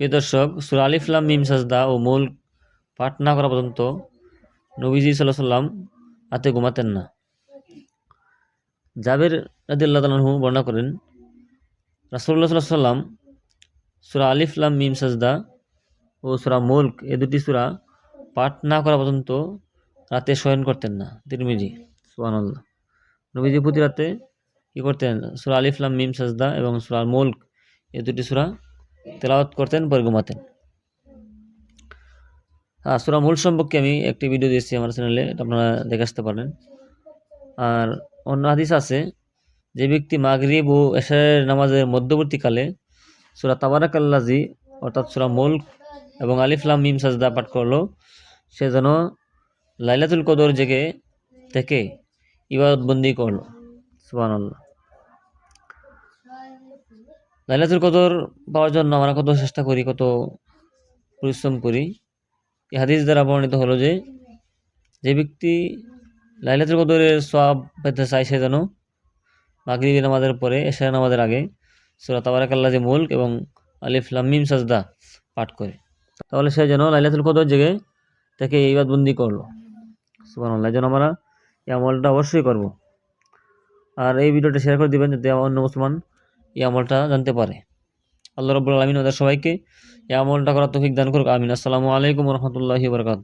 প্রিয় দর্শক, সুরা আলিফলাম মিম সাজদা ও মূল পাঠ না করা পর্যন্ত নবীজি সাল্লাহ সাল্লাম রাতে ঘুমাতেন না। জাবের রাদিল্লাহ তালহু বর্ণনা করেন রাসুল্লাহ সাল্লাহ সাল্লাম সুরা আলিফলাম মিম সাজদা ও সুরা মুল্ক এ দুটি সুরা পাঠ না করা পর্যন্ত রাতে শয়ন করতেন না। তিরমিজি, সুবহানাল্লাহ। নবীজি প্রতি রাতে কী করতেন? সুরা আলিফলাম মিম সাজদা এবং সুরা মুল্ক এ দুটি সুরা তেলাওয়াত করতেন পরে ঘুমাতেন হ্যাঁ সুরা মূল সম্পর্কে আমি একটি ভিডিও দিয়েছি আমার চ্যানেলে আপনারা দেখে আসতে পারেন আর অন্য হাদিস আছে, যে ব্যক্তি মাগরিব ও এশারের নামাজের মধ্যবর্তীকালে সুরা তাবারাক আল্লাজি অর্থাৎ সুরা মুল্ক এবং আলিফলাম মিম সাজদা পাঠ করল, সে যেন লাইলাতুল কদর জেগে থেকে ইবাদতবন্দি করল। সুবাহ লাইলাতুল কদর পাওয়ার জন্য আমরা কত চেষ্টা করি, কত পরিশ্রম করি। এই হাদিস দ্বারা বর্ণিত হলো যে যে ব্যক্তি লাইলাতুল কদরের সব পেতে চায়, সে যেন মাগরিবি নামাজের পরে এশার নামাজের আগে সুরা তাবারাকাল্লা যে মুল্ক এবং আলিফ লামিম সাজদা পাঠ করে। তাহলে সে যেন লাইলাতুল কদর জেগে তাকে এই বাদবন্দি করল সুবাহ যেন আমরা এই আমলটা অবশ্যই করব। আর এই ভিডিওটা শেয়ার করে দিবেন, যাতে অন্য মুসলমান এই আমলটা জানতে পারে। আল্লাহ রবুল আলমিন ওদের সবাইকে এই আমলটা করার তৌফিক দান করুক। আমিন। আসসালামু আলাইকুম রহমতুল্লাহি বরকাত